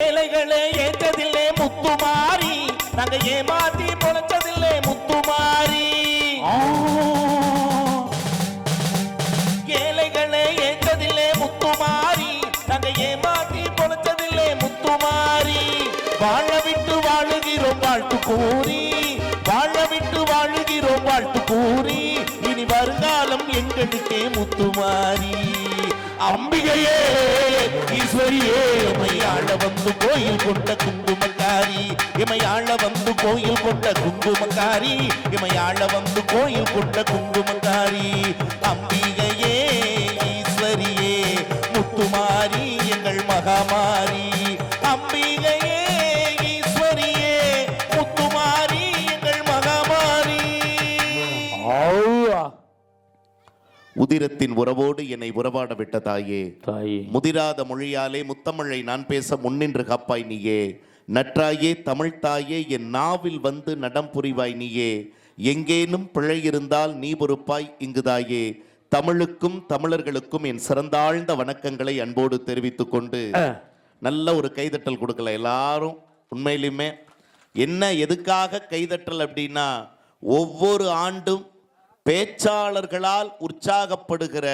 ஏழைகளை ஏற்றதில்லை முத்துமாரி நாங்க ஏமாத்தி பொழைச்சதில்லை முத்துமாரி ஏழைகளை ஏற்றதில்லை முத்துமாரி நாங்க ஏமாத்தி பொழைச்சதில்லை முத்துமாரி வாழ விட்டு வாழுகிறோம் வாழ்த்து கூறி. வாழ விட்டு வாழுகிறோம் வாழ்த்து கூறி. இனி வருங்காலம் எங்களுக்கே முத்துமாரி அம்பிகையே ஈஸ்வரியே எமையாள வந்து கோயில் கொண்ட குங்குமக்காரி இமையாழ வந்து கோயில் கொண்ட குங்குமக்காரி இமையாழ வந்து கோயில் கொண்ட குங்குமக்காரி. அம்பிகையே ஈஸ்வரியே முத்துமாரி எங்கள் மகாமாரி. உதிரத்தின் உறவோடு என்னை உறவாட விட்ட தாயே. தாயே. முதிராத மொழியாலே முத்தமிழை நான் பேச முன்னின்று காப்பாய் நீயே. நற்றாயே தமிழ் தாயே என் நாவில் வந்து நடம் புரிவாய் நீயே. எங்கேனும் பிழை இருந்தால் நீ பொறுப்பாய் இங்குதாயே தமிழுக்கும் தமிழர்களுக்கும் என் சிறந்தாழ்ந்த வணக்கங்களை அன்போடு தெரிவித்துக் கொண்டு நல்ல ஒரு கைதட்டல் கொடுக்கல எல்லாரும். உண்மையிலுமே என்ன எதுக்காக கைதட்டல் அப்படின்னா ஒவ்வொரு ஆண்டும் பேச்சாளர்களால் உற்சாகப்படுகிற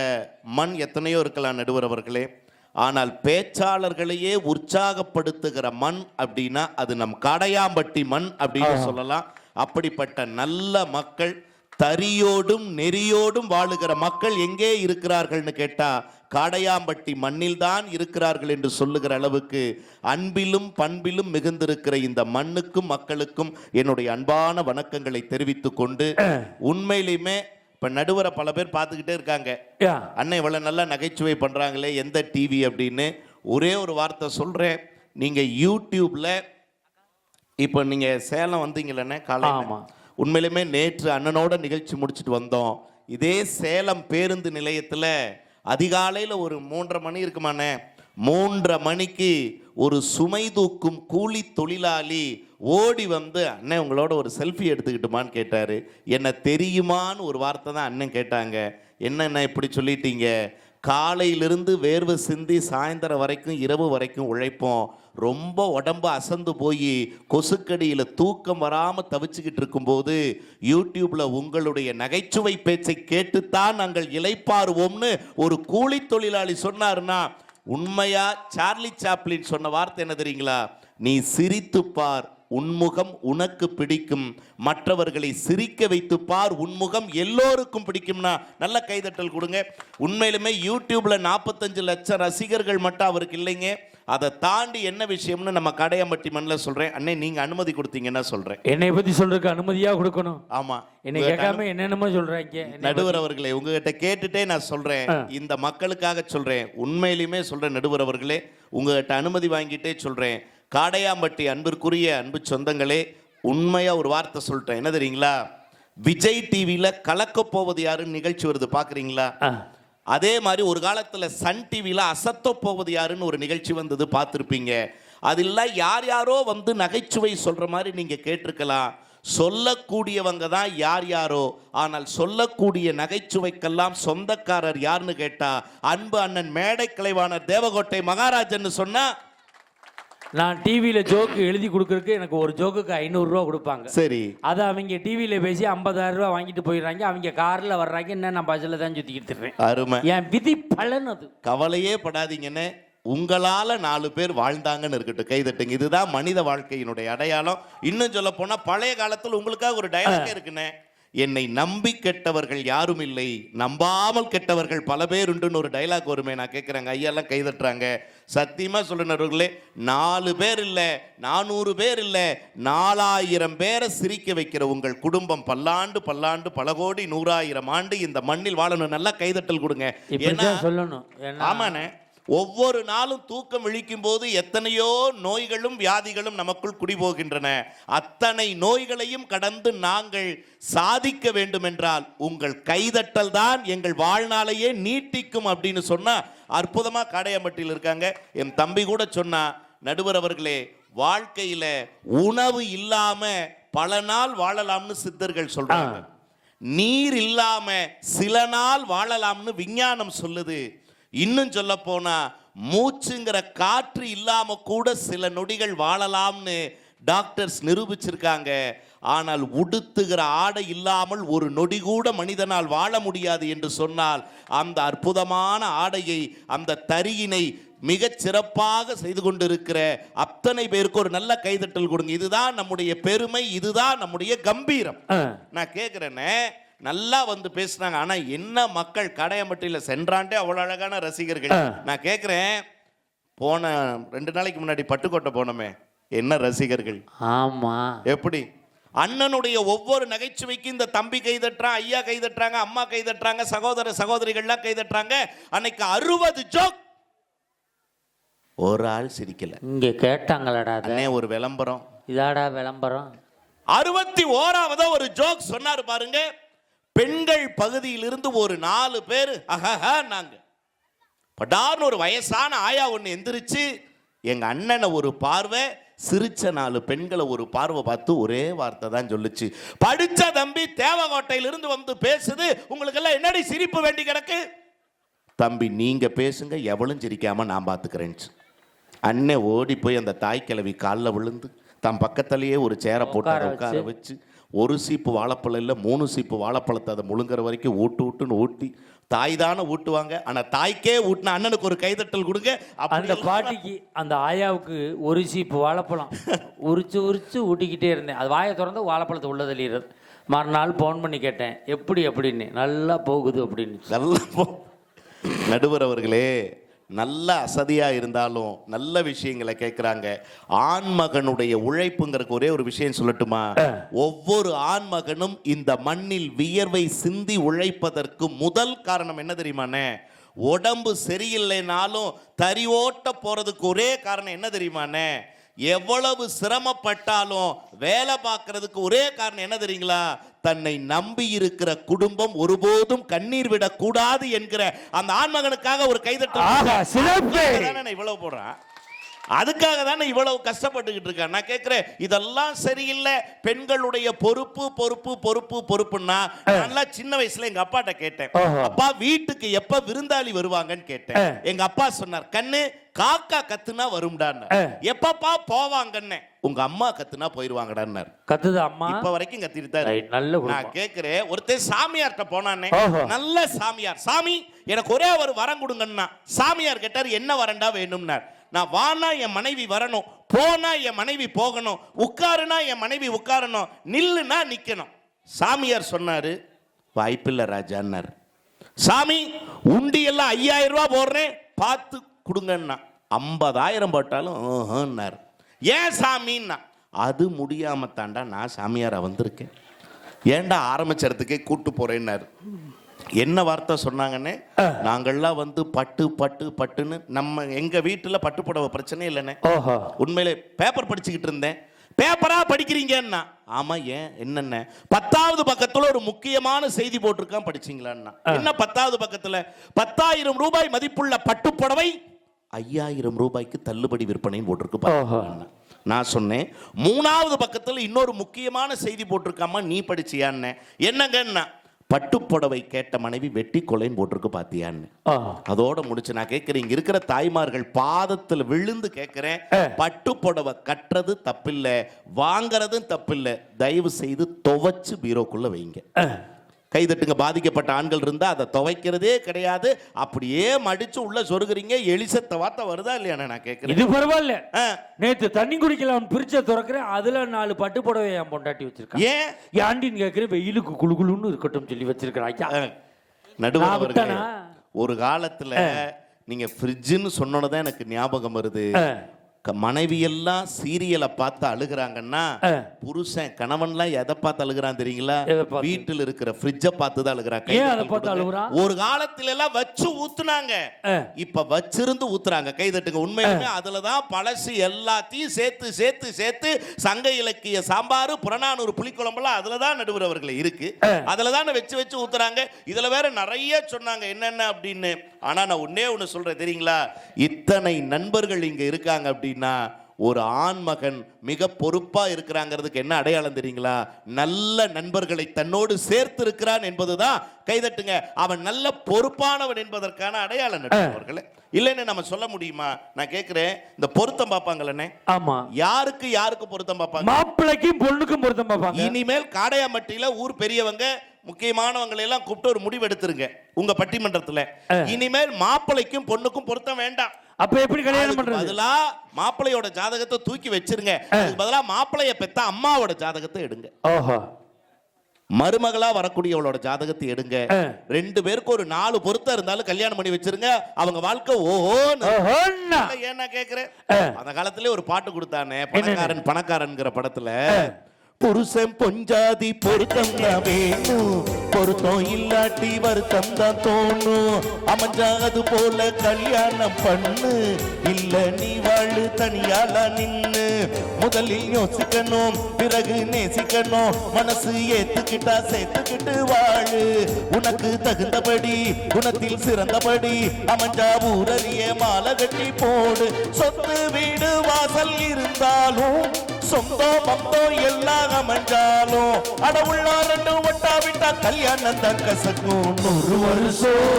மண் எத்தனையோ இருக்கலாம் நடுவர் அவர்களே ஆனால் பேச்சாளர்களையே உற்சாகப்படுத்துகிற மண் அப்படின்னா அது நம் காடையாம்பட்டி மண் அப்படின்னு சொல்லலாம். அப்படிப்பட்ட நல்ல மக்கள் தரியோடும் நெறியோடும் வாழுகிற மக்கள் எங்கே இருக்கிறார்கள்னு கேட்டா காடையாம்பட்டி மண்ணில்தான் இருக்கிறார்கள் என்று சொல்லுகிற அளவுக்கு அன்பிலும் பண்பிலும் மிகுந்திருக்கிற இந்த மண்ணுக்கும் மக்களுக்கும் என்னுடைய அன்பான வணக்கங்களை தெரிவித்துக் கொண்டு உண்மையிலுமே இப்ப நடுவரை பல பேர் பார்த்துக்கிட்டே இருக்காங்க. அண்ணன் இவ்வளவு நல்லா நகைச்சுவை பண்றாங்களே எந்த டிவி அப்படின்னு? ஒரே ஒரு வார்த்தை சொல்றேன். நீங்க யூடியூப்ல இப்போ நீங்க சேலம் வந்தீங்களே காலையில ஆமா. உண்மையிலுமே நேற்று அண்ணனோட நிகழ்ச்சி முடிச்சுட்டு வந்தோம். இதே சேலம் பேருந்து நிலையத்துல அதிகாலையில் ஒரு மூன்றரை மணி இருக்குமாண்ணே. மூன்றரை மணிக்கு ஒரு சுமை தூக்கும் கூலி தொழிலாளி ஓடி வந்து அண்ணன் உங்களோட ஒரு செல்ஃபி எடுத்துக்கிட்டுமான்னு கேட்டார். என்ன தெரியுமான்னு ஒரு வார்த்தை தான் அண்ணன் கேட்டாங்க. என்னென்ன இப்படி சொல்லிட்டீங்க? காலையிலிருந்து வேர்வை சிந்தி சாயந்தரம் வரைக்கும் இரவு வரைக்கும் உழைப்போம். ரொம்ப உடம்பு அசந்து போய் கொசுக்கடியில் தூக்கம் வராமல் தவிச்சுக்கிட்டு இருக்கும்போது யூடியூப்பில் உங்களுடைய நகைச்சுவை பேச்சை கேட்டுத்தான் நாங்கள் இளைப்பாறுவோம்னு ஒரு கூலி தொழிலாளி சொன்னார்னா உண்மையா சார்லி சாப்ளின் சொன்ன வார்த்தை என்ன தெரியுங்களா? நீ சிரித்துப் பார் உன்முகம் உனக்கு பிடிக்கும். மற்றவர்களை சிரிக்க வைத்து பார் உன்முகம் எல்லோருக்கும் பிடிக்கும்னா நல்ல கைதட்டல் கொடுங்க. உண்மையிலுமே யூடியூப்ல நாற்பத்தஞ்சு லட்சம் ரசிகர்கள் மட்டும் அவருக்கு இல்லைங்க. அதை தாண்டி என்ன விஷயம்னு நம்ம கடையம்பட்டி மண்ணில் சொல்றேன். அண்ணே நீங்க அனுமதி கொடுத்தீங்கன்னா சொல்றேன். என்னை பத்தி சொல்றதுக்கு அனுமதியா கொடுக்கணும்? ஆமா. என்னை கேட்காம என்னென்னமோ சொல்றாங்க. என்னை நடுவர் அவர்களே உங்ககிட்ட கேட்டுட்டே நான் சொல்றேன். இந்த மக்களுக்காக சொல்றேன். உண்மையிலுமே சொல்றேன் நடுவர் அவர்களே. உங்ககிட்ட அனுமதி வாங்கிட்டே சொல்றேன். காடையாம்பட்டி அன்பிற்குரிய அன்பு சொந்தங்களே உண்மையா ஒரு வார்த்தை சொல்லிட்டேன் என்ன தெரியுங்களா? விஜய் டிவியில கலக்க போவது யாருன்னு நிகழ்ச்சி வருது பாக்குறீங்களா? ஆ. அதே மாதிரி ஒரு காலத்தில் சன் டிவியில் அசத்த போவது யாருன்னு ஒரு நிகழ்ச்சி வந்தது பார்த்துருப்பீங்க. அதில் யார் யாரோ வந்து நகைச்சுவை சொல்கிற மாதிரி நீங்கள் கேட்டிருக்கலாம். சொல்லக்கூடியவங்க தான் யார் யாரோ. ஆனால் சொல்லக்கூடிய நகைச்சுவைக்கெல்லாம் சொந்தக்காரர் யாருன்னு கேட்டால் அன்பு அண்ணன் மேடை கலைவாணர் தேவகோட்டை மகாராஜன்னு சொன்னால் நான் டிவியில ஜோக்கு எழுதி கொடுக்கறதுக்கு எனக்கு ஒரு ஜோக்குக்கு ஐநூறு ரூபா கொடுப்பாங்க. சரி. அதை அவங்க டிவியில பேசி 50000 ரூபா வாங்கிட்டு போயிடுறாங்க. அவங்க கார்ல வர்றாங்க. என்ன நான் பஸ்ஸில் தான் சுத்திக்கிட்டு அருமை. என் விதி பலன் அது. கவலையே படாதீங்கன்னு உங்களால நாலு பேர் வாழ்ந்தாங்கன்னு இருக்கட்டும். கைதட்டுங்க இதுதான் மனித வாழ்க்கையினுடைய அடையாளம். இன்னும் சொல்ல போனா பழைய காலத்துல உங்களுக்காக ஒரு டயலாக் இருக்குண்ணே என்னை நம்பி கெட்டவர்கள் யாரும் இல்லை. நம்பாமல் கெட்டவர்கள் பல பேர் உண்டுன்னு ஒரு டைலாக் வருமே நான் கேட்குறேங்க ஐயாலாம் கைதட்டுறாங்க சத்தியமா சொல்லுனவர்களே நாலு பேர் இல்லை நானூறு பேர் இல்லை நாலாயிரம் பேரை சிரிக்க வைக்கிற உங்கள் குடும்பம் பல்லாண்டு பல்லாண்டு பல கோடி நூறாயிரம் ஆண்டு இந்த மண்ணில் வாழணும். நல்லா கைதட்டல் கொடுங்க. ஏன்னா சொல்லணும். ஆமாண்ணே. ஒவ்வொரு நாளும் தூக்கம் விழிக்கும் போது எத்தனையோ நோய்களும் வியாதிகளும் நமக்குள் குடிபோகின்றன. அத்தனை நோய்களையும் கடந்து நாங்கள் சாதிக்க வேண்டும் என்றால் உங்கள் கைதட்டல் தான் எங்கள் வாழ்நாளையே நீட்டிக்கும் அப்படின்னு சொன்னா அற்புதமா காடையம்பட்டியில் இருக்காங்க. என் தம்பி கூட சொன்னா நடுவர் அவர்களே வாழ்க்கையில உணவு இல்லாம பல நாள் வாழலாம்னு சித்தர்கள் சொல்றாங்க. நீர் இல்லாம சில நாள் வாழலாம்னு விஞ்ஞானம் சொல்லுது. இன்னும் சொல்ல போனா மூச்சுங்கிற காற்று இல்லாம கூட சில நொடிகள் வாழலாம்னு டாக்டர்ஸ் நிரூபிச்சிருக்காங்க. ஆனால் உடுத்துகிற ஆடை இல்லாமல் ஒரு நொடி கூட மனிதனால் வாழ முடியாது என்று சொன்னால் அந்த அற்புதமான ஆடையை அந்த தரியினை மிகச் சிறப்பாக செய்து கொண்டிருக்கிற அத்தனை பேருக்கு ஒரு நல்ல கைதட்டல் கொடுங்க. இதுதான் நம்முடைய பெருமை இதுதான் நம்முடைய கம்பீரம். நான் கேட்குறேனே நல்லா வந்து பேசுனாங்க. ஆனா என்ன மக்கள் கடையம்பட்டியில் சென்றாண்டே அவ்வளோ அழகான ரசிகர்கள். நான் கேட்குறேன் போன ரெண்டு நாளைக்கு முன்னாடி பட்டுக்கோட்டை போனோமே. என்ன ரசிகர்கள்? ஆமா. எப்படி? அண்ணனுடைய ஒவ்வொரு நகைச்சுவைக்கும் இந்த தம்பி கை தட்டுறான் ஐயா கை தட்டுறாங்க அம்மா கை தட்டுறாங்க சகோதர சகோதரிகள்லாம் கை தட்டுறாங்க அன்னைக்கு அறுபது ஜோக். ஒரு ஆள் சிரிக்கல. இங்க கேட்டாங்களடா அண்ணே ஒரு விளம்பரம். இதாடா விளம்பரம். அறுபத்தி ஓராவதா ஒரு ஜோக் சொன்னாரு பாருங்க. பெண்கள் பகுதியிலிருந்து ஒரு நாலு பேர் அஹஹா நாங்க. படார்னு ஒரு வயசான ஆயா ஒன்று எந்திரிச்சு எங்க அண்ணனை ஒரு பார்வை சிரிச்ச நாலு பெண்களை ஒரு பார்வை பார்த்து ஒரே வார்த்தை தான் சொல்லுச்சு. படிச்ச தம்பி தேவகோட்டையிலிருந்து வந்து பேசுது உங்களுக்கு எல்லாம் என்னடி சிரிப்பு வேண்டி கிடக்கு? தம்பி நீங்க பேசுங்க எவளும் சிரிக்காம நான் பார்த்துக்கிறேன்னு அண்ணன் ஓடி போய் அந்த தாய் கிழவி காலில் விழுந்து தன் பக்கத்துலயே ஒரு சேரை போட்டு உட்கார வச்சு ஒரு சீப்பு வாழைப்பழம் இல்லை மூணு சீப்பு வாழைப்பழத்தை அதை முழுங்குற வரைக்கும் ஊட்டு ஊட்டுன்னு ஊட்டி தாய் தானே ஊட்டுவாங்க. ஆனா தாய்க்கே ஊட்டின அண்ணனுக்கு ஒரு கைதட்டல் கொடுங்க அந்த பாட்டிக்கு அந்த ஆயாவுக்கு ஒரு சீப்பு வாழைப்பழம். உரிச்சு உரிச்சு ஊட்டிக்கிட்டே இருந்தேன். அது வாயை திறந்து வாழைப்பழத்தை உள்ள தள்ளிடுறது. மறுநாள் ஃபோன் பண்ணி கேட்டேன் எப்படி அப்படின்னு. நல்லா போகுது அப்படின்னு. நல்ல போ- நடுவர் அவர்களே நல்ல அசதியா இருந்தாலும் நல்ல விஷயங்களை கேட்குறாங்க ஆண்மகனுடைய உழைப்புங்கிறக்கு ஒரே ஒரு விஷயம் சொல்லட்டுமா? ஒவ்வொரு ஆண்மகனும் இந்த மண்ணில் வியர்வை சிந்தி உழைப்பதற்கு முதல் காரணம் என்ன தெரியுமாண்ணே? உடம்பு சரியில்லைனாலும் தறி ஓட்ட போறதுக்கு ஒரே காரணம் என்ன தெரியுமாண்ணே? எவ்வளவு சிரமப்பட்டாலும் வேலை பார்க்கறதுக்கு ஒரே காரணம் என்ன தெரியுங்களா? தன்னை நம்பி இருக்கிற குடும்பம் ஒருபோதும் கண்ணீர் விடக்கூடாது என்கிற அந்த ஆண்மகனுக்காக ஒரு. கைதட்டல் இவ்வளவு போடுறான்? அதுக்காக தானே இவ்வளவு கஷ்டப்பட்டுக்கிட்டு இருக்கேன் நான் கேட்கிறேன் இதெல்லாம் சரியில்லை பெண்களுடைய பொறுப்பு பொறுப்பு பொறுப்பு பொறுப்புன்னா நல்லா சின்ன வயசுல எங்க அப்பாட்ட கேட்டேன். அப்பா வீட்டுக்கு எப்ப விருந்தாளி வருவாங்கன்னு கேட்டேன். எங்க அப்பா சொன்னார் கண்ணு காக்கா கத்துனா வரும்டான்னு. எப்பப்பா போவாங்கன்னு உங்க அம்மா கத்துனா போயிருவாங்கடான்னார் கத்துது அம்மா இப்ப வரைக்கும் கத்திட்டு தான். நல்ல. நான் கேக்குறேன் ஒருத்தர் சாமியார்ட்ட போனானே. நல்ல சாமியார் சாமி எனக்கு ஒரே ஒரு வரம் கொடுங்கன்னா சாமியார் கேட்டார் என்ன வரண்டா வேணும்னார் நான் வானா என் மனைவி வரணும் போனா என் மனைவி போகணும் உட்காருனா என் மனைவி உட்காரணும் நில்லுனா நிற்கணும் சாமியார் சொன்னார் வாய்ப்பில்லை ராஜான்னார். சாமி உண்டியெல்லாம் ஐயாயிரம் ரூபா போடுறேன் பார்த்து கொடுங்கன்னா ஐம்பதாயிரம் போட்டாலும் ஆஹான்னார். ஏன் சாமின்னா அது முடியாமல் தாண்டா நான் சாமியாரை வந்திருக்கேன். ஏன்டா ஆரம்பிச்ச இடத்துக்கே கூட்டு என்ன வார்த்தை சொன்னாங்கன்னே? நாங்கள்லாம் வந்து பட்டு பட்டு பட்டுன்னு நம்ம எங்க வீட்டுல பட்டு புடவை பிரச்சனை ஓஹோ. உண்மையிலே பேப்பர் படிச்சுக்கிட்டு இருந்தேன். பேப்பரா படிக்கிறீங்கன்னா ஆமா ஏன்? என்னென்ன பத்தாவது பக்கத்துல ஒரு முக்கியமான செய்தி போட்டிருக்கான் படிச்சீங்களான்னா என்ன பத்தாவது பக்கத்துல? பத்தாயிரம் ரூபாய் மதிப்புள்ள பட்டுப்புடவை ஐயாயிரம் ரூபாய்க்கு தள்ளுபடி விற்பனைன்னு போட்டிருக்கு. நான் சொன்னேன். மூணாவது பக்கத்துல இன்னொரு முக்கியமான செய்தி போட்டிருக்காமா நீ படிச்சியான்னு என்னங்கன்னா பட்டுப்புடவை கேட்ட மனைவி வெட்டி கொலைன்னு போட்டிருக்கு பாத்தியான்னு. அதோட முடிச்சு நான் கேட்கிறேன் இங்க இருக்கிற தாய்மார்கள் பாதத்தில் விழுந்து கேட்கிறேன். பட்டு புடவை கட்டுறது தப்பில்லை வாங்குறதும் தப்பில்லை. தயவு செய்து துவைச்சு பீரோக்குள்ள வைங்க. கைதட்டுங்க பாதிக்கப்பட்ட ஆண்கள் இருந்தா அதை துவைக்கிறதே கிடையாது. அப்படியே மடிச்சு உள்ள சொருகுறீங்க எலிசத்த வார்த்தை வருதா இல்லையாண்ணே நான் கேட்கிறேன் இது பரவாயில்ல. நேத்து தண்ணி குடிக்கலாம் பிரிச்ச திறக்கிறேன் அதுல நாலு பட்டு புடவை என் பொண்டாட்டி வச்சிருக்கான் ஏன்? ஏண்டின்னு கேட்கிறேன் வெயிலுக்கு குளு குளுன்னு இருக்கட்டும் சொல்லி வச்சிருக்கிறான் விட்டேனா? ஒரு காலத்துல நீங்க ஃப்ரிட்ஜுன்னு சொன்னோன்னதான் எனக்கு ஞாபகம் வருது. மனைவியெல்லாம் சீரியலை பார்த்து அழுகுறாங்கன்னா. புருஷன் கணவன்லாம் எதை பார்த்து அழுகுறான் தெரியுங்களா? வீட்டில் இருக்கிற ஃப்ரிட்ஜை பார்த்து தான் அழுகுறான்? ஒரு காலத்துல எல்லாம் வச்சு ஊத்துனாங்க. இப்ப வச்சிருந்து ஊத்துறாங்க கைதட்டுங்க உண்மையுமே அதுல தான் பழசு எல்லாத்தையும் சேர்த்து சேர்த்து சேர்த்து சங்க இலக்கிய சாம்பார் புறநானூறு புளிக்குழம்பெல்லாம் அதுல தான் நடுவுறவர்கள் இருக்கு. அதுல தான் வச்சு வச்சு ஊத்துறாங்க. இதுல வேற நிறைய சொன்னாங்க என்னென்ன அப்படின்னு. ஆனா நான் ஒன்னே ஒண்ணு சொல்றேன் தெரியுங்களா? இத்தனை நண்பர்கள் இங்க இருக்காங்க அப்படின்னா ஒரு ஆண் மகன் மிக பொறுப்பா இருக்கிறாங்கிறதுக்கு என்ன அடையாளம் தெரியுங்களா? நல்ல நண்பர்களை தன்னோடு சேர்த்து இருக்கிறான் என்பதுதான் கைதட்டுங்க. அவன் நல்ல பொறுப்பானவன் என்பதற்கான அடையாளம் நண்பர்களே இல்லைன்னு நம்ம சொல்ல முடியுமா? நான் கேட்கிறேன் இந்த பொருத்தம் பார்ப்பாங்கல்லண்ணே ஆமா. யாருக்கு யாருக்கு பொருத்தம் பார்ப்பாங்க? மாப்பிள்ளைக்கும் பொண்ணுக்கும் பொருத்தம் பார்ப்பாங்க. இனிமேல் காடையாம்பட்டியில ஊர் பெரியவங்க முக்கியமானவங்களை எல்லாம் கூப்பிட்டு ஒரு முடிவு எடுத்துருங்க உங்க பட்டிமன்றத்துல. இனிமேல் மாப்பிள்ளைக்கும் பொண்ணுக்கும் பொருத்தம் வேண்டாம். அப்ப எப்படி கல்யாணம் பண்றது? பதிலா மாப்பிள்ளையோட ஜாதகத்தை தூக்கி வச்சிருங்க. அதுக்கு பதிலா மாப்பிள்ளைய பெத்த அம்மாவோட ஜாதகத்தை எடுங்க. ஓஹோ. மருமகளா வரக்கூடியவளோட ஜாதகத்தை எடுங்க. ரெண்டு பேருக்கு ஒரு நாலு பொருத்தம் இருந்தாலும் கல்யாணம் பண்ணி வச்சிருங்க. அவங்க வாழ்க்கை ஓஹோன்னு ஓஹோன்னா. ஏன் நான் கேக்குறேன். அந்த காலத்திலே ஒரு பாட்டு கொடுத்தானே பணக்காரன் பணக்காரன்ங்கிற படத்துல புருஷன் பொஞ்சாதி பொருத்தம் தான் வேணும். பொருத்தம் இல்லாட்டி வருத்தம் தான் தோணும். அமைஞ்சா அது போல கல்யாணம் பண்ணு. இல்ல நீ வாழு தனியால நின்று முதலில் யோசிக்கணும். பிறகு நேசிக்கணும். மனசு ஏத்துக்கிட்டா சேர்த்துக்கிட்டு வாழு. உனக்கு தகுந்தபடி குணத்தில் சிறந்தபடி அமைஞ்சா ஊரறிய மாலை கட்டி போடு. சொத்து வீடு வாசல் இருந்தாலும் சொந்தம் பந்தம் எல்லாம் அமைஞ்சாலும் அடவுள்ள ரெண்டு ஒட்டா விட்டா கல்யாணம் தான் கசக்கும். நூறு வருஷம்.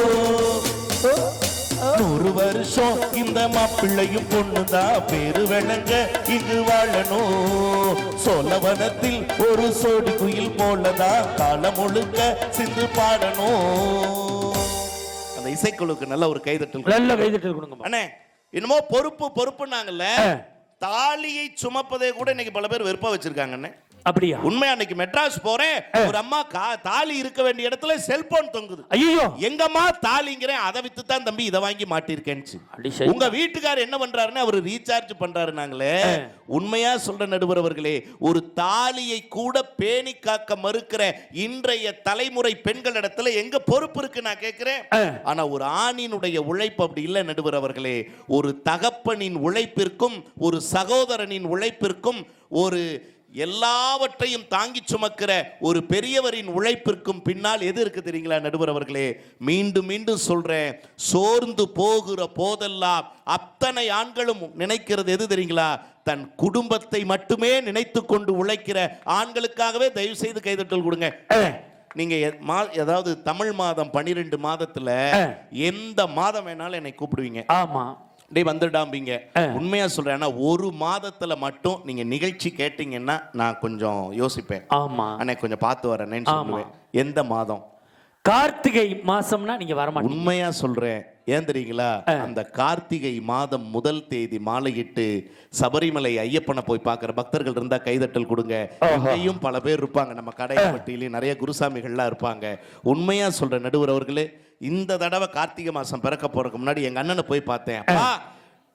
நூறு வருஷம் இந்த மாப்பிள்ளையும் பொண்ணுதான் பேரு விளங்க இங்கு வாழணும் சோழவனத்தில் ஒரு சோடி குயில் போலதான் காலம் முழுக்க சிந்து பாடணும் அந்த இசைக்குழுக்கு நல்ல ஒரு கைதட்டல் நல்ல கைதட்டல் கொடுங்க அண்ணே என்னமோ பொறுப்பு பொறுப்புனாங்கல்ல தாலியை சுமப்பதே கூட இன்னைக்கு பல பேர் வெறுப்பா வச்சிருக்காங்க அண்ணே அப்படியா? உண்மை அன்னைக்கு மெட்ராஸ் போறேன். ஒரு அம்மா கா- தாலி இருக்க வேண்டிய இடத்துல செல்போன் தொங்குது. ஐயோ எங்கம்மா தாலிங்கிறேன் அதை வித்து தான் தம்பி இதை வாங்கி மாட்டிருக்கேன்னு. உங்க வீட்டுக்காரர் என்ன பண்றாருன்னு அவர் ரீசார்ஜ் பண்றாரு நாங்களே. உண்மையா சொல்ற நடுவர் அவர்களே ஒரு தாலியை கூட பேணி காக்க மறுக்கிற இன்றைய தலைமுறை பெண்களிடத்துல எங்க பொறுப்பு இருக்கு நான் கேட்கிறேன். ஆனா ஒரு ஆணினுடைய உழைப்பு அப்படி இல்லை நடுவர் அவர்களே ஒரு தகப்பனின் உழைப்பிற்கும் ஒரு சகோதரனின் உழைப்பிற்கும் ஒரு எல்லாவற்றையும் தாங்கி சுமக்கிற ஒரு பெரியவரின் உழைப்பிற்கும் பின்னால் எது இருக்கு தெரியுங்களா நடுவர் அவர்களே? மீண்டும் மீண்டும் சொல்றேன். சோர்ந்து போகிற போதெல்லாம் அத்தனை ஆண்களும் நினைக்கிறது எது தெரியுங்களா? தன் குடும்பத்தை மட்டுமே நினைத்து கொண்டு உழைக்கிற ஆண்களுக்காகவே தயவு செய்து கைதட்டல் கொடுங்க. நீங்க ஏதாவது தமிழ் மாதம் பன்னிரெண்டு மாதத்துல எந்த மாதம் வேணாலும் என்னை கூப்பிடுவீங்க. ஆமா. டேய் வந்துடாம்பீங்க உண்மையா சொல்றேன் ஆனா ஒரு மாதத்துல மட்டும் நீங்க நிகழ்ச்சி கேட்டீங்கன்னா நான் கொஞ்சம் யோசிப்பேன். ஆமா. அண்ணே கொஞ்சம் பார்த்து வரேன்னு சொல்லுவேன். எந்த மாதம்? கார்த்திகை மாசம்னா நீங்க வர மாட்டீங்க உண்மையா சொல்றேன். ஏன் தெரியுங்களா? அந்த கார்த்திகை மாதம் முதல் தேதி மாலையிட்டு சபரிமலை ஐயப்பனை போய் பார்க்குற பக்தர்கள் இருந்தா கைதட்டல் கொடுங்க. இங்கேயும் பல பேர் இருப்பாங்க. நம்ம கடையப்பட்டியிலையும் நிறைய குருசாமிகள்லாம் இருப்பாங்க. உண்மையா சொல்ற நடுவர் அவர்களே இந்த தடவை கார்த்திகை மாசம் பிறக்க போறதுக்கு முன்னாடி எங்க அண்ணனை போய் பார்த்தேன். அப்பா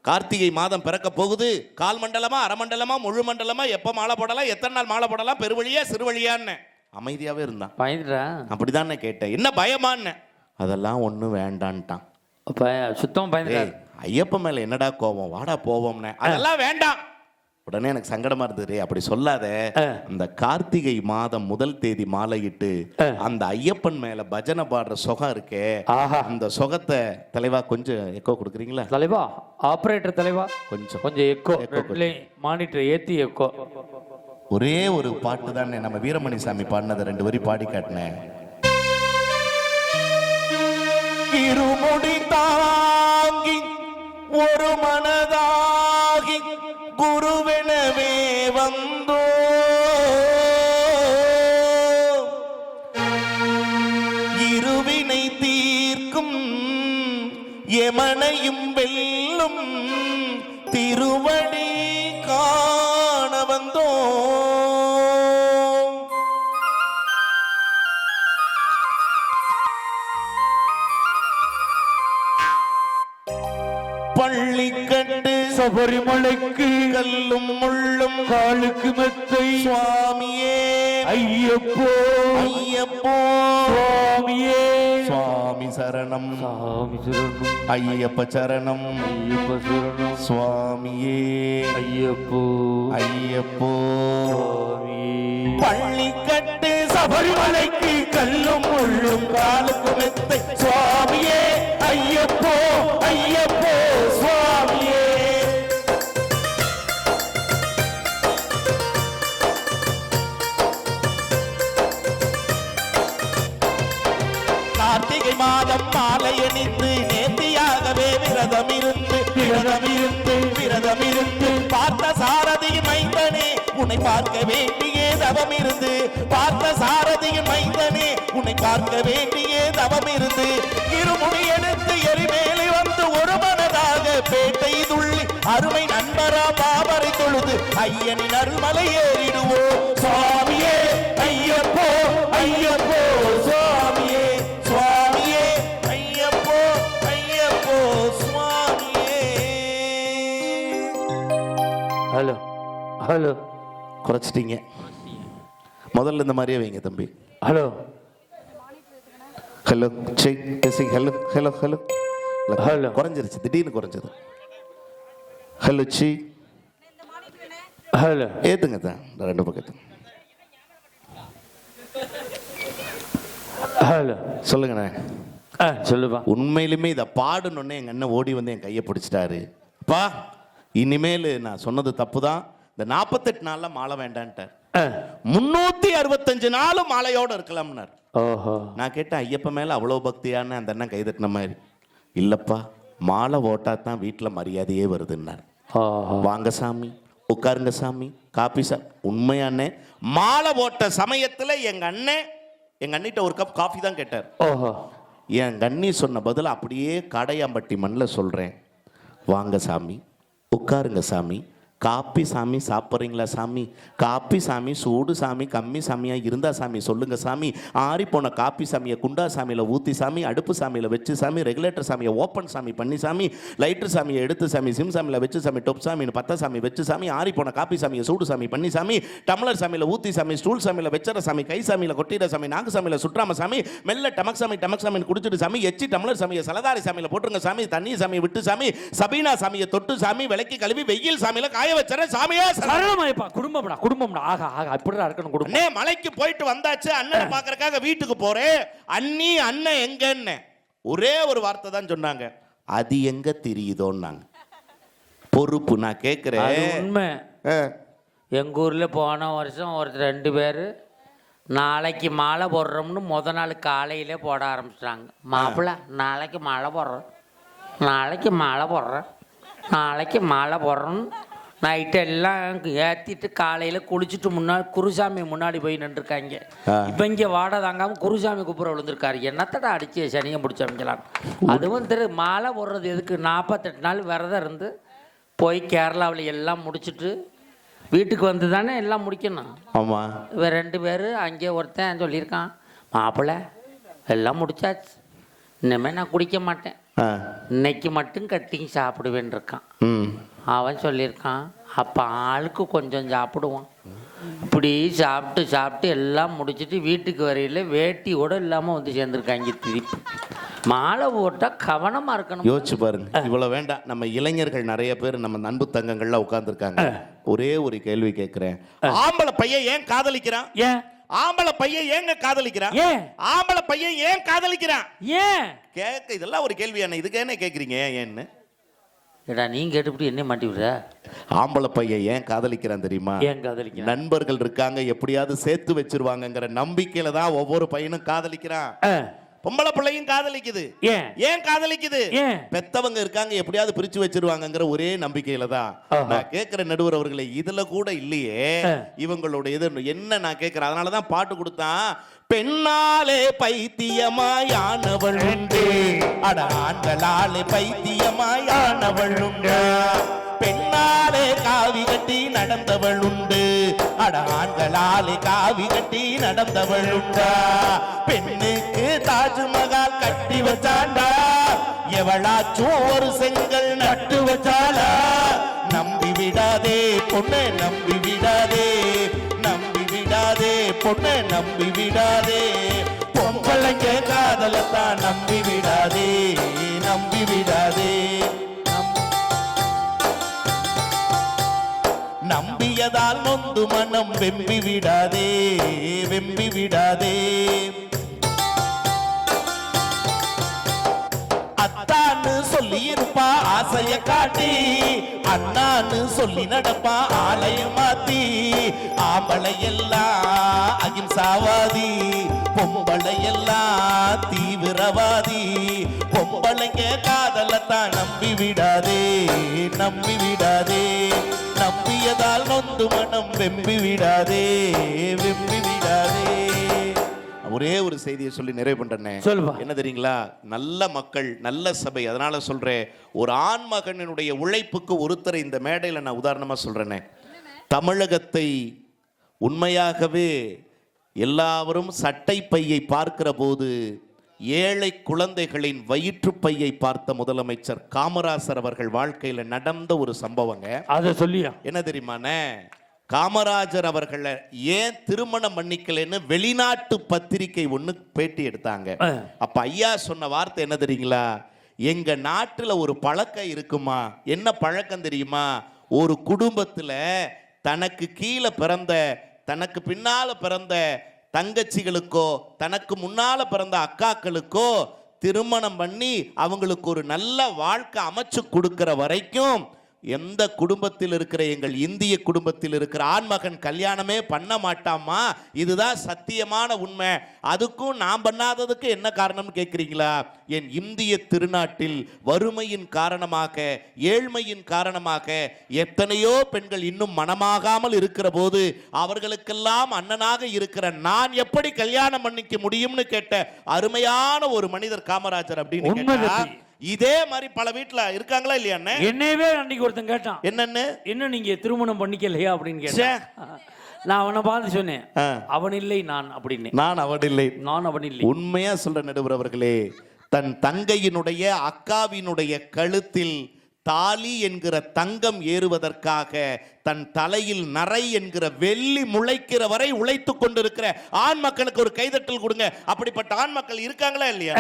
கார்த்திகை மாதம் பிறக்க போகுது. கால் மண்டலமா அரை மண்டலமா முழு மண்டலமா எப்ப மாலை போடலாம் எத்தனை நாள் மாலை போடலாம் பெருவழியா சிறுவழியான்னு. அமைதியாவே இருந்தான். பயந்துடா அப்படிதான் நான் கேட்டேன். என்ன பயமான்னு. அதெல்லாம் ஒண்ணும் வேண்டான்ட்டான். அப்ப சுத்தம் பயந்துடா ஏய் ஐயப்ப மேல என்னடா கோபம்? வாடா போவோம்னே. அதெல்லாம் வேண்டாம். உடனே எனக்கு சங்கடமா இருந்தது "டேய், அப்படி சொல்லாத. அந்த கார்த்திகை மாதம் முதல் தேதி மாலையிட்டு அந்த ஐயப்பன் மேல பஜனை பாடுற சுகம் இருக்கே அந்த சுகத்தை தலைவா கொஞ்சம் எக்கோ கொடுக்குறீங்களா? தலைவா? ஆபரேட்டர் தலைவா? கொஞ்சம். கொஞ்சம் எக்கோ மானிட்டர் ஏத்தி எக்கோ ஒரே ஒரு பாட்டு தானே நம்ம வீரமணி சாமி பாடினதை ரெண்டு வரி பாடி காட்டினேன். இருமுடி தாங்கி ஒரு மனதாகி குருவெனவே சபரிமலைக்கு கல்லும் முள்ளும் காலுக்கு மெத்தை. சுவாமியே. ஐயப்போ. ஐயப்போ. சுவாமியே. சுவாமி சரணம். சாமி சரணம். ஐயப்ப சரணம். ஐயப்ப சரணம். சுவாமியே. ஐயப்போ. ஐயப்போ. சுவாமியே. பள்ளிக்கட்டு சபரிமலைக்கு கல்லும் முள்ளும் காலுக்கு மெத்தை. சுவாமியே. ஐயப்போ. ஐயப்போ. சுவாமியே பாதம் மாலையணிந்து நேர்த்தியாகவே விரதம் இருந்து விரதம் இருந்து விரதம் இருந்து பார்த்த சாரதியின் மைந்தனே உன்னை பார்க்க வேண்டியே தவம் இருந்து பார்த்த சாரதியின் மைந்தனே உன்னை பார்க்க வேண்டியே தவம் இருந்து இருமுடி எடுத்து எரிமேலி வந்து ஒரு மனதாக பேட்டை துள்ளி அருமை நண்பரா பாபரை தொழுது ஐயனின் அருள்மலை ஏறிடுவோம். சுவாமியே ஐயப்போ ஐயப்போ. ஹலோ குறைச்சிட்டீங்க. முதல்ல இந்த மாதிரியே வைங்க தம்பி. Hello hello check testing hello hello hello Hello. குறைஞ்சிருச்சு. திடீர்னு குறைஞ்சது. ஹலோ சி ஹலோ ஏத்துங்க தான் ரெண்டு பக்கத்து ஹலோ சொல்லுங்கண்ணே. ஆ சொல்லுப்பா. உண்மையிலுமே இதை பாடணுன்னே எங்கள் அண்ணன் ஓடி வந்து என் கையை பிடிச்சிட்டாரு. பா இனிமேல் நான் சொன்னது தப்பு தான் இந்த நாற்பத்தெட்டு நாளில் மாலை வேண்டான்ட்டார். ஆ. முன்னூற்றி அறுபத்தஞ்சு நாளும் மாலையோடு இருக்கலாம்னார். ஓஹோ. நான் கேட்டேன் ஐயப்ப மேலே அவ்வளோ பக்தியான அந்த அண்ணன் கைதட்டின மாதிரி. இல்லைப்பா மாலை ஓட்டா தான் வீட்டில் மரியாதையே வருதுன்னார். வாங்க சாமி உட்காருங்க சாமி காப்பி சா உண்மையானே மாலை போட்ட சமயத்தில் எங்கள் அண்ணன் எங்கள் அண்ணிட்ட ஒரு கப் காஃபி தான் கேட்டார். ஓஹோ. என் கண்ணி சொன்ன பதில் அப்படியே கடையாம்பட்டி மண்ணில் சொல்கிறேன் வாங்க சாமி உட்காருங்க சாமி காப்பி சாமி சாப்பிட்றீங்களா சாமி? காப்பி சாமி சூடு சாமி கம்மி சாமியாக இருந்தா சாமி சொல்லுங்க சாமி. ஆறி போன காப்பி சாமியை குண்டா சாமியில் ஊற்றி சாமி அடுப்பு சாமியில் வச்சு சாமி ரெகுலேட்டர் சாமியை ஓப்பன் சாமி பண்ணி சாமி லைட்டர் சாமியை எடுத்து சாமி சிம் சாமியில் வச்சு சாமி டொப் சாமின்னு பத்த சாமி வச்சு சாமி ஆறி போன காப்பி சாமியை சூடு சாமி பண்ணி சாமி டம்ளர் சாமியில் ஊற்றி சாமி ஸ்டூல் சாமியில் வச்சற சாமி கை சாமியில் கொட்டிட சாமி நாக்கு சாமியில் சுற்றாம சாமி மெல்ல டமக் சாமி டமக் சாமின்னு குடிச்சிட்டு சாமி எச்சி டம்ளர் சாமியை சலதாரி சாமியில் போட்டுருங்க சாமி தண்ணி சாமி விட்டு சாமி சபீனா சாமியை தொட்டு சாமி விளக்கி கழுவி வெயில் சாமியில் காய வச்சற சாமியா சரணமாயப்பா குடும்பம்டா குடும்பம்டா. ஆகா ஆகா இப்படிதான் இருக்கணும் குடும்பம். அண்ணே மலைக்கு போயிட்டு வந்தாச்சு அண்ணனை பார்க்கறக்காக வீட்டுக்கு போறேன். அண்ணி அண்ணன் எங்கன்னு. ஒரே ஒரு வார்த்தை தான் சொன்னாங்க. அது எங்க தெரியுதோன்னாங்க. பொறுப்பு நான் கேட்கிறேன் உண்மை. எங்கள் ஊரில் போன வருஷம் ஒருத்தர் ரெண்டு பேர் நாளைக்கு மாலை போடுறோம்னு முத நாள் காலையிலே போட ஆரம்பிச்சிட்டாங்க. மாப்பிள்ள நாளைக்கு மாலை போடுறோம். நாளைக்கு மாலை போடுறோம். நாளைக்கு மாலை போடுறோம் நைட்டு எல்லாம் ஏற்றிட்டு காலையில் குளிச்சுட்டு முன்னாடி குருசாமி முன்னாடி போய் நின்றுருக்காங்க. இப்போ இங்கே வாடை தாங்காமல் குருசாமி குப்புற விழுந்திருக்காரு. என்னத்தடா அடிச்சு சனியை பிடிச்சி அமைக்கலாம் அதுவும் திரு மாலை போடுறது எதுக்கு? நாற்பத்தெட்டு நாள் விரதம் இருந்து போய் கேரளாவில் எல்லாம் முடிச்சுட்டு வீட்டுக்கு வந்து தானே எல்லாம் முடிக்கணும். ஆமா. இவன் ரெண்டு பேர் அங்கே ஒருத்தன் சொல்லியிருக்கான் மாப்பிள்ளை எல்லாம் முடிச்சாச்சு. இனிமேல் நான் குடிக்க மாட்டேன். இன்னைக்கு மட்டும் கட்டிங் சாப்பிடுவேன் இருக்கான். ம். அவன் சொல்லியிருக்கான் அப்போ ஆளுக்கு கொஞ்சம் சாப்பிடுவான். இப்படி சாப்பிட்டு சாப்பிட்டு எல்லாம் முடிச்சிட்டு வீட்டுக்கு வரையில வேட்டி கூட இல்லாமல் வந்து சேர்ந்துருக்காங்க திருப்பி. மாலை போட்டால் கவனமாக இருக்கணும். யோசிச்சு பாருங்க. இவ்வளவு வேண்டாம். நம்ம இளைஞர்கள் நிறைய பேர் நம்ம அன்பு தங்கங்கள்ல உட்கார்ந்துருக்காங்க. ஒரே ஒரு கேள்வி கேட்கிறேன் ஆம்பளை பையன் ஏன் காதலிக்கிறான்? ஏன்? ஆம்பளை பையன் ஏங்க காதலிக்கிறான்? ஏன்? ஆம்பளை பையன் ஏன் காதலிக்கிறான்? ஏன்? கேட்க இதெல்லாம் ஒரு கேள்வி என்ன இதுக்கு என்ன கேட்குறீங்க ஏன்னு? ஏடா நீ கேட்டுவிட்டு என்ன மாட்டி விடுற? ஆம்பளை பையன் ஏன் காதலிக்கிறான் தெரியுமா? ஏன் காதலிக்க நண்பர்கள் இருக்காங்க எப்படியாவது சேர்த்து வச்சிருவாங்கங்கிற நம்பிக்கையில தான் ஒவ்வொரு பையனும் காதலிக்கிறான். பொம்பளை பிள்ளையும் காதலிக்குது. ஏன்? ஏன் காதலிக்குது? பெத்தவங்க இருக்காங்க எப்படியாவது பிரிச்சு வச்சிருவாங்கங்கிற ஒரே நம்பிக்கையில தான். நான் கேட்கிற நடுவர் அவர்களை இதுல கூட இல்லையே. ஆ. இவங்களோட இது என்ன நான் கேட்கிறேன் அதனால தான் பாட்டு கொடுத்தான். பெண்ணாலே பைத்தியமாயானவள் உண்டு. அட ஆண்களாலே பைத்தியமாயானவள் உண்டு? பெண்ணாலே காவி கட்டி நடந்தவள் உண்டு. அட ஆண்களாலே காவி கட்டி நடந்தவள் உண்டா? பெண்ணுக்கு தாஜ்மஹால் கட்டி வச்சாண்டா? எவளாச்சும் ஒரு செங்கல் நட்டு வச்சாளா? நம்பி விடாதே பொண்ணு நம்பி விடாதே. நம்பி விடாதே பொண்ணு நம்பி விடாதே. பொம்பளைங்க காதலத்தான் நம்பி விடாதே. நம்பி விட நம்பியதால் நொந்து மனம் வெம்பி விடாதே வெம்பி விடாதே. அத்தான்னு சொல்லி இருப்பா ஆசைய காட்டி. அண்ணான்னு சொல்லி நடப்பா ஆலய மாத்தி. ஆம்பளை எல்லாம் அகிம்சாவாதி பொம்பளை எல்லாம் தீவிரவாதி. பொம்பளைங்க காதலத்தான் நம்பி விடாதே நம்பி விடாதே. நம்பியதால் நொந்து மனம் வெம்பி விடாதே வெம்பி விடாதே. ஒரே ஒரு செய்தியை சொல்லி நிறைவு பண்றேனே. என்ன தெரியுங்களா? நல்ல மக்கள் நல்ல சபை. அதனால சொல்றேன் ஒரு ஆண் மகனினுடைய உழைப்புக்கு ஒருத்தரை இந்த மேடையில் நான் உதாரணமா சொல்றேனே. தமிழகத்தை உண்மையாகவே எல்லாவரும் சட்டை பையை பார்க்கிற போது ஏழை குழந்தைகளின் வயிற்றுப் பையை பார்த்த முதலமைச்சர் காமராசர் அவர்கள் வாழ்க்கையில நடந்த ஒரு சம்பவங்க. அதை சொல்லியா? என்ன தெரியுமாண்ணே? காமராஜர் அவர்களை ஏன் திருமணம் பண்ணிக்கலைன்னு வெளிநாட்டு பத்திரிகை ஒன்று பேட்டி எடுத்தாங்க. அப்ப ஐயா சொன்ன வார்த்தை என்ன தெரியுங்களா? எங்க நாட்டுல ஒரு பழக்கம் இருக்குமா? என்ன பழக்கம் தெரியுமா? ஒரு குடும்பத்துல தனக்கு கீழே பிறந்த தனக்கு பின்னால பிறந்த தங்கச்சிகளுக்கோ தனக்கு முன்னால் பிறந்த அக்காக்களுக்கோ திருமணம் பண்ணி அவங்களுக்கு ஒரு நல்ல வாழ்க்கை அமைச்சு கொடுக்குற வரைக்கும் எந்த குடும்பத்தில் இருக்கிற எங்கள் இந்திய குடும்பத்தில் இருக்கிற ஆண்மகன் கல்யாணமே பண்ண மாட்டாமா இதுதான் சத்தியமான உண்மை. அதுக்கும் நான் பண்ணாததுக்கு என்ன காரணம்னு கேட்குறீங்களா என் இந்திய திருநாட்டில் வறுமையின் காரணமாக ஏழ்மையின் காரணமாக எத்தனையோ பெண்கள் இன்னும் மனமாகாமல் இருக்கிற போது அவர்களுக்கெல்லாம் அண்ணனாக இருக்கிற நான் எப்படி கல்யாணம் பண்ணிக்க முடியும்னு கேட்ட அருமையான ஒரு மனிதர் காமராஜர் அப்படின்னு. இதே மாதிரி பல வீட்டுல இருக்காங்களா இல்லையா? என்னையவே அன்னைக்கு ஒருத்தன் கேட்டான். என்னன்னு? என்ன நீங்க திருமணம் பண்ணிக்கலையா அப்படின்னு. கேட்டான். நான் அவனை பார்த்து சொன்னேன். அவன் இல்லை நான் அப்படின்னு. நான் அவனில்லை நான் அவன் இல்லை. உண்மையா சொல்ற நடுவர் அவர்களே தன் தங்கையினுடைய அக்காவினுடைய கழுத்தில் தாலி என்கிற தங்கம் ஏறுவதற்காக தன் தலையில் நரை என்கிற வெள்ளி முளைக்கிற வரை உழைத்து கொண்டிருக்கிற ஆண் மக்களுக்கு ஒரு கைதட்டல் கொடுங்க. அப்படிப்பட்ட ஆண் மக்கள் இருக்காங்களா இல்லையா?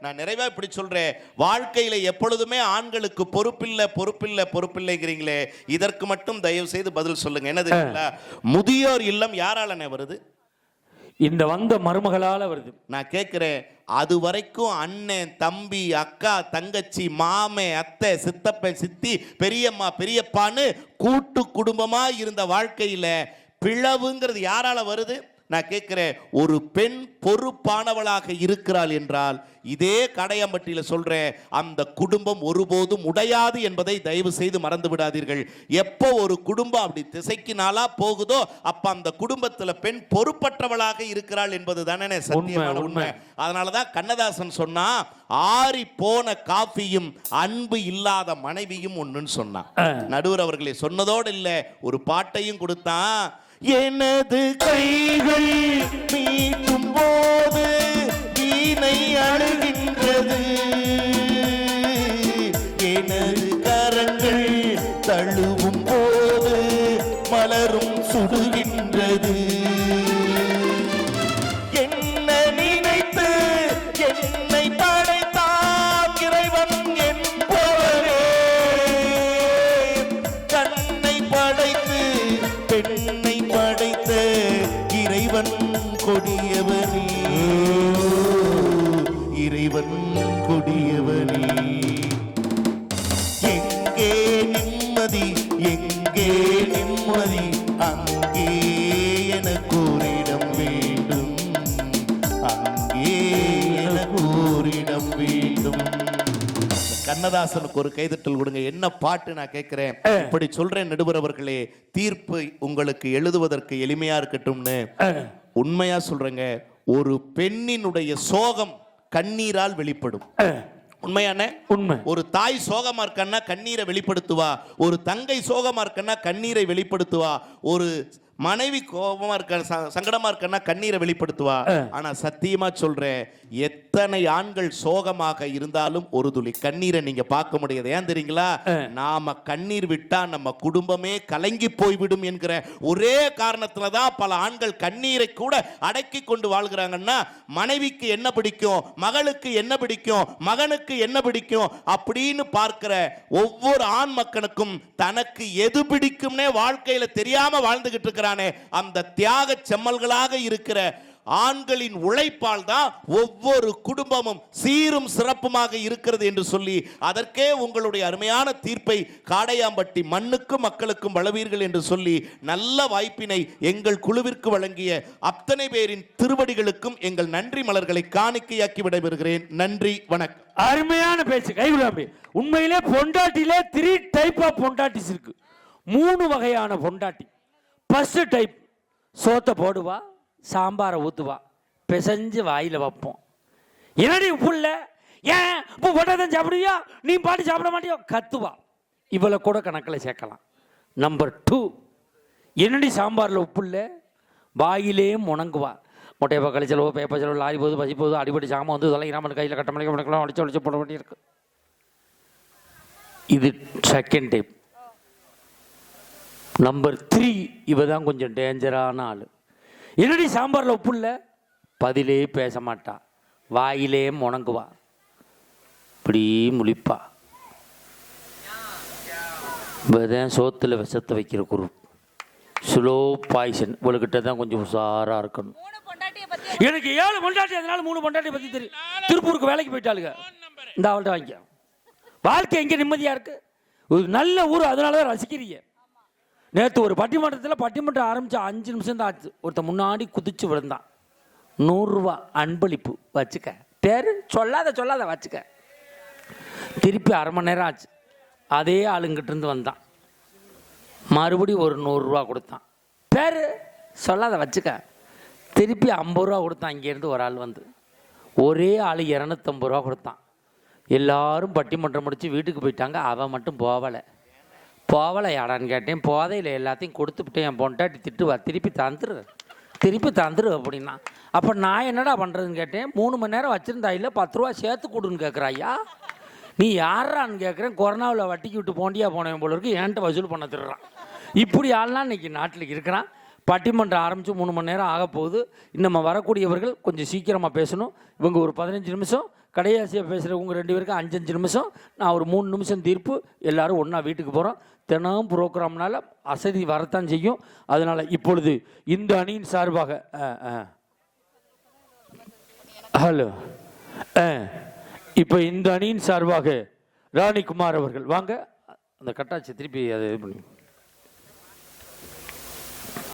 நான் நிறைவா இப்படி சொல்றேன். வாழ்க்கையில எப்பொழுதுமே ஆண்களுக்கு பொறுப்பில்லை பொறுப்பில்லை பொறுப்பில்லைங்கிறீங்களே. இதற்கு மட்டும் தயவு செய்து பதில் சொல்லுங்க. என்ன தெரியுங்களா முதியோர் இல்லம் யாராலனே வருது? இந்த வந்த மருமகளால வருது. நான் கேட்குறேன். அது வரைக்கும் அண்ணன் தம்பி அக்கா தங்கச்சி மாமே அத்தை சித்தப்பன் சித்தி பெரியம்மா பெரியப்பான்னு கூட்டு குடும்பமாக இருந்த வாழ்க்கையில் பிளவுங்கிறது யாரால் வருது? நான் கேட்கிறேன் ஒரு பெண் பொறுப்பானவளாக இருக்கிறாள் என்றால் இதே கடையம்பட்டியில சொல்றேன் அந்த குடும்பம் ஒருபோதும் உடையாது என்பதை தயவு செய்து மறந்து விடாதீர்கள். எப்போ ஒரு குடும்பம் அப்படி திசைக்கு நாளா போகுதோ அப்ப அந்த குடும்பத்துல பெண் பொறுப்பற்றவளாக இருக்கிறாள் என்பது தானே சத்தியமான உண்மை, உண்மை. அதனாலதான் கண்ணதாசன் சொன்னா ஆறி போன காஃபியும் அன்பு இல்லாத மனைவியும் ஒண்ணுன்னு சொன்னான். நடுவர் அவர்களே சொன்னதோடு இல்ல ஒரு பாட்டையும் கொடுத்தான் எனது கைகள் மீட்டும் போது வீணை அழுகின்றது. எனது கரங்கள் தழுவும் போது மலரும் சுடுகின்றது. கண்ணதாசனுக்கு ஒரு கைதட்டல் கொடுங்க. என்ன பாட்டு நான் கேட்கிறேன்? இப்படி சொல்றேன் நடுவர் அவர்களே தீர்ப்பு உங்களுக்கு எழுதுவதற்கு எளிமையா இருக்கட்டும்னு. உண்மையா சொல்றேங்க ஒரு பெண்ணினுடைய சோகம் கண்ணீரால் வெளிப்படும். உண்மையான? உண்மை. ஒரு தாய் சோகமா இருக்கன்னா கண்ணீரை வெளிப்படுத்துவா. ஒரு தங்கை சோகமா இருக்கன்னா கண்ணீரை வெளிப்படுத்துவா. ஒரு மனைவி கோபமா இருக்க சங்கடமா இருக்கன்னா கண்ணீரை வெளிப்படுத்துவா. ஆனா சத்தியமா சொல்றேன் எத்தனை ஆண்கள் சோகமாக இருந்தாலும் ஒரு துளி. கண்ணீரை நீங்க பார்க்க முடியாது. ஏன் தெரியுங்களா? நாம கண்ணீர் விட்டா நம்ம குடும்பமே கலங்கி போய்விடும் என்கிற ஒரே காரணத்துல தான் பல ஆண்கள் கண்ணீரை கூட அடக்கி கொண்டு வாழ்கிறாங்கன்னா மனைவிக்கு என்ன பிடிக்கும்? மகளுக்கு என்ன பிடிக்கும்? மகனுக்கு என்ன பிடிக்கும்? அப்படின்னு பார்க்கிற ஒவ்வொரு ஆண் மக்களுக்கும் தனக்கு எது பிடிக்கும்னே வாழ்க்கையில தெரியாம வாழ்ந்துகிட்டு இருக்கிறானே. அந்த தியாக செம்மல்களாக இருக்கிற ஆண்களின் உழைப்பால் தான் ஒவ்வொரு குடும்பமும் சீரும் சிறப்புமாக இருக்கிறது என்று சொல்லி அதற்கே உங்களுடைய அருமையான தீர்ப்பை காடையாம்பட்டி மண்ணுக்கும் மக்களுக்கும் வளவீர்கள் என்று சொல்லி நல்ல வாய்ப்பினை எங்கள் குழுவிற்கு வழங்கிய அத்தனை பேரின் திருவடிகளுக்கும் எங்கள் நன்றி மலர்களை காணிக்கையாக்கி விடைபெறுகிறேன். நன்றி வணக்கம். அருமையான பேச்சு. கைகுலாம்பி உண்மையிலே பொண்டாட்டிலே த்ரீ டைப் ஆஃப் பொண்டாட்டிஸ் இருக்கு. மூணு வகையான பொண்டாட்டி. ஃபஸ்ட்டு டைப் சோத்தை போடுவா சாம்பாரை ஊற்றுவா பிசைஞ்சு வாயில் வைப்போம். என்னடி உப்பு இல்லை? ஏன்? இப்போ போட்டாதான் சாப்பிடுவியா? நீ பாட்டு சாப்பிட மாட்டியோ? கத்துவா. இவளை கூட கணக்கில் சேர்க்கலாம். நம்பர் டூ என்னடி சாம்பாரில் உப்பு இல்லை? வாயிலே முணங்குவா. முட்டையப்பா கழிச்சலவோ பேப்பர் செலவு லாரி போகுது பசி போகுது அடிபடி சாமான் வந்து இதெல்லாம் இராமல் கையில் கட்ட முடிக்கலாம் அடிச்சு அடிச்சு போட வேண்டியிருக்கு. இது செகண்ட் டைப் நம்பர் த்ரீ இவ தான் கொஞ்சம் டேஞ்சரான ஆள். என்னடி சாம்பாரில் உப்பு இல்லை? பதிலே பேச மாட்டா வாயிலே முணங்குவா. இப்படி முழிப்பா. இப்போதான் சோத்தில் விஷத்தை வைக்கிற குரு. ஸ்லோ பாய்சன் இவளுக்கிட்ட தான் கொஞ்சம் உஷாராக இருக்கணும். எனக்கு ஏழு பொண்டாட்டி அதனால மூணு பொண்டாட்டி பற்றி தெரியும் திருப்பூருக்கு வேலைக்கு போயிட்டாளுங்க. இந்த அவள்கிட்ட வாங்கிக்க. வாழ்க்கை எங்கே நிம்மதியாக இருக்குது ஒரு நல்ல ஊர் அதனால தான் ரசிக்கிறீங்க. நேற்று ஒரு பட்டிமன்றத்தில் பட்டிமன்றம் ஆரம்பித்த அஞ்சு நிமிஷம் தான் ஆச்சு. ஒருத்த முன்னாடி குதிச்சு விழுந்தான். நூறுரூவா அன்பளிப்பு வச்சுக்க. பேர் சொல்லாத சொல்லாத வச்சுக்க. திருப்பி அரை மணி நேரம் ஆச்சு. அதே ஆளுங்கிட்ட இருந்து வந்தான். மறுபடியும் ஒரு நூறுரூவா கொடுத்தான். பேர் சொல்லாத வச்சுக்க. திருப்பி ஐம்பது ரூபா கொடுத்தான். இங்கேருந்து ஒரு ஆள் வந்து. ஒரே ஆள் இரநூத்தம்பது ரூபா கொடுத்தான். எல்லாரும் பட்டிமன்றம் முடித்து வீட்டுக்கு போயிட்டாங்க. அவன் மட்டும் போகலை. போவலையாடான்னு கேட்டேன். போதையில் எல்லாத்தையும் கொடுத்துவிட்டு என் பொண்டாட்டி திட்டுவா. திருப்பி தந்துரு. திருப்பி தந்துரு அப்படின்னா. அப்போ நான் என்னடா பண்ணுறதுன்னு கேட்டேன். மூணு மணி நேரம் வச்சுருந்தா இல்லை பத்து ரூபா சேர்த்து கொடுன்னு கேட்குறாயா நீ யாரான்னு கேட்குறேன் கொரோனாவில் வட்டிக்கு விட்டு போண்டியா போனவன் போல இருக்கு. என்கிட்ட வசூல் பண்ண திருறான் இப்படி ஆள்லாம் இன்றைக்கி நாட்டில் இருக்கிறான். பட்டிமன்றம் ஆரம்பித்து மூணு மணி நேரம் ஆக போகுது நம்ம வரக்கூடியவர்கள் கொஞ்சம் சீக்கிரமாக பேசணும். இவங்க ஒரு பதினஞ்சு நிமிஷம் கடையாசியாக பேசுகிறவங்க ரெண்டு பேருக்கும் அஞ்சஞ்சு நிமிஷம். நான் ஒரு மூணு நிமிஷம் தீர்ப்பு. எல்லோரும் ஒன்றா வீட்டுக்கு போகிறோம் தினம் ப்ரோக்ராம்னால அசதி வரத்தான் செய்யும். அதனால் இப்பொழுது இந்த அணியின் சார்பாக ஆ, ஆ. ஹலோ ஆ இப்போ இந்த அணியின் சார்பாக ராணிக்குமார் அவர்கள். வாங்க. அந்த கட்டாட்சி திருப்பி அதை இது பண்ணி.